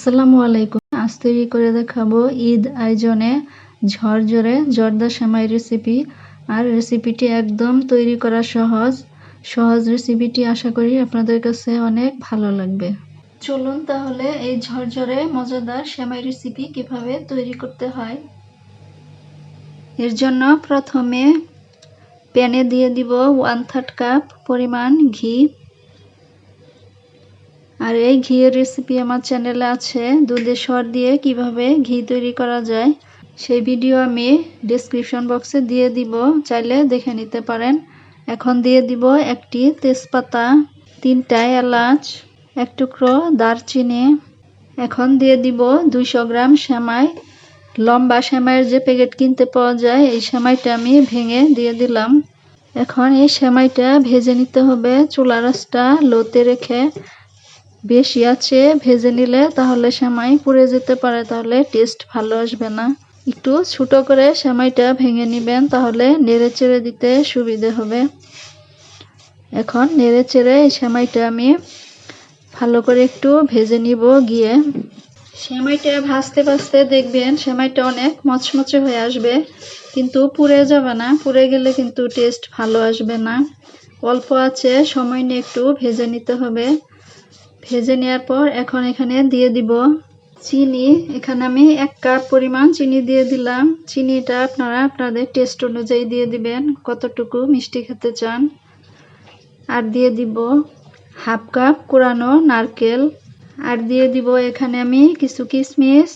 আসসালামু আলাইকুম। আজ তৈরি করে দেখাবো ঈদ আয়োজনে ঝরঝরে, জর্দা সেমাই রেসিপি আর রেসিপিটি একদম তৈরি করা সহজ। সহজ রেসিপিটি আশা করি আপনাদের কাছে অনেক ভালো লাগবে। চলুন তাহলে এই ঝরঝরে, মজাদার সেমাই রেসিপি কীভাবে তৈরি করতে হয়। এর জন্য প্রথমে প্যানে দিয়ে দিব ওয়ান থার্ড কাপ পরিমাণ ঘি। আর এই ঘিয়ের রেসিপি আমার চ্যানেলে আছে। দুধের সর দিয়ে কীভাবে ঘি তৈরি করা যায়, সেই ভিডিও আমি ডিসক্রিপশন বক্সে দিয়ে দিব। চাইলে দেখে নিতে পারেন। এখন দিয়ে দিব একটি তেজপাতা, তিনটা এলাচ, এক টুকরো দারচিনি। এখন দিয়ে দিব দুইশো গ্রাম সেমাই। লম্বা সেমাইয়ের যে প্যাকেট কিনতে পাওয়া যায়, এই সেমাইটা আমি ভেঙে দিয়ে দিলাম। এখন এই সেমাইটা ভেজে নিতে হবে চুলা রাসটা লোতে রেখে। বেশি আছে, ভেজে নিলে তাহলে সেমাই পুড়ে যেতে পারে, তাহলে টেস্ট ভালো আসবে না। একটু ছোটো করে সেমাইটা ভেঙে নেবেন, তাহলে নেড়ে চেড়ে দিতে সুবিধে হবে। এখন নেড়ে চেড়ে এই সেমাইটা আমি ভালো করে একটু ভেজে নিব গিয়ে। সেমাইটা ভাজতে ভাজতে দেখবেন সেমাইটা অনেক মচমচে হয়ে আসবে, কিন্তু পুড়ে যাবে না। পুড়ে গেলে কিন্তু টেস্ট ভালো আসবে না। অল্প আছে, সময় নিয়ে একটু ভেজে নিতে হবে। ভেজে নেওয়ার পর এখন এখানে দিয়ে দিব চিনি। এখানে আমি এক কাপ পরিমাণ চিনি দিয়ে দিলাম। চিনিটা আপনারা আপনাদের টেস্ট অনুযায়ী দিয়ে দিবেন, কতটুকু মিষ্টি খেতে চান। আর দিয়ে দিব হাফ কাপ কোরানো নারকেল। আর দিয়ে দিব এখানে আমি কিছু কিশমিশ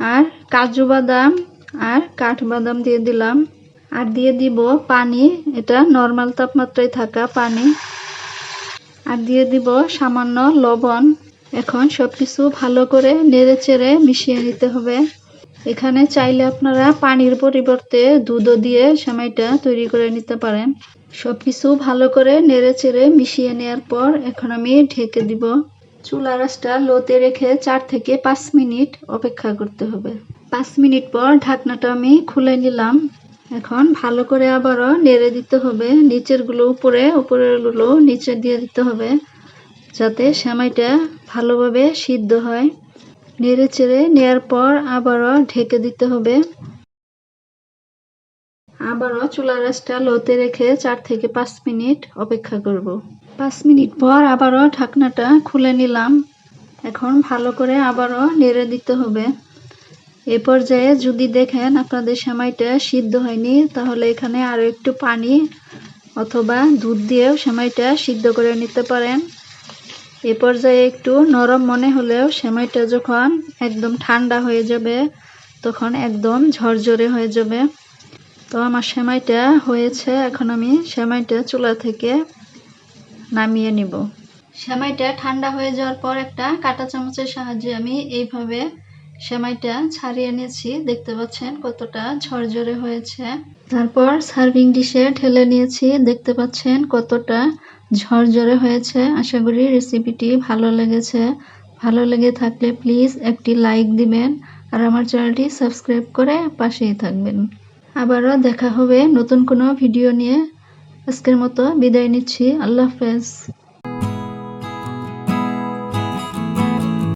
আর কাজু বাদাম আর কাঠবাদাম দিয়ে দিলাম। আর দিয়ে দিব পানি। এটা নর্মাল তাপমাত্রায় থাকা পানি। আর দিয়ে দিব সামান্য লবণ। এখন সব কিছু ভালো করে নেড়ে চেড়ে মিশিয়ে নিতে হবে। এখানে চাইলে আপনারা পানির পরিবর্তে দুধও দিয়ে সেমাইটা তৈরি করে নিতে পারেন। সব কিছু ভালো করে নেড়ে চেড়ে মিশিয়ে নেওয়ার পর এখন আমি ঢেকে দিব। চুলা রাসটা লোতে রেখে চার থেকে পাঁচ মিনিট অপেক্ষা করতে হবে। পাঁচ মিনিট পর ঢাকনাটা আমি খুলে নিলাম। এখন ভালো করে আবারও নেড়ে দিতে হবে। নিচেরগুলো উপরে উপরেরগুলো নিচে দিয়ে দিতে হবে যাতে সেমাইটা ভালোভাবে সিদ্ধ হয়। নেড়ে চেড়ে নেওয়ার পর আবারও ঢেকে দিতে হবে। আবারও চুলা রাসটা লোতে রেখে চার থেকে পাঁচ মিনিট অপেক্ষা করব। পাঁচ মিনিট পর আবারও ঢাকনাটা খুলে নিলাম। এখন ভালো করে আবারও নেড়ে দিতে হবে। এ পর্যায়ে যদি দেখেন আপনাদের সেমাইটা সিদ্ধ হয়নি, তাহলে এখানে আরও একটু পানি অথবা দুধ দিয়েও সেমাইটা সিদ্ধ করে নিতে পারেন। এ পর্যায়ে একটু নরম মনে হলেও সেমাইটা যখন একদম ঠান্ডা হয়ে যাবে, তখন একদম ঝরঝরে হয়ে যাবে। তো আমার সেমাইটা হয়েছে, এখন আমি সেমাইটা চুলা থেকে নামিয়ে নিব। সেমাইটা ঠান্ডা হয়ে যাওয়ার পর একটা কাঁটা চামচের সাহায্যে আমি এইভাবে সেমাইটা ছাড়িয়ে নিয়েছি দেখতে পাচ্ছেন কতটা ঝরঝরে হয়েছে। তারপর সার্ভিং ডিশে ঢেলে নিয়েছি। দেখতে পাচ্ছেন কতটা ঝরঝরে হয়েছে। আশা করি রেসিপিটি ভালো লেগেছে। ভালো লেগে থাকলে প্লিজ একটি লাইক দিবেন আর আমার চ্যানেলটি সাবস্ক্রাইব করে পাশেই থাকবেন। আবারও দেখা হবে নতুন কোনো ভিডিও নিয়ে। আজকের মতো বিদায় নিচ্ছি। আল্লাহ হাফেজ।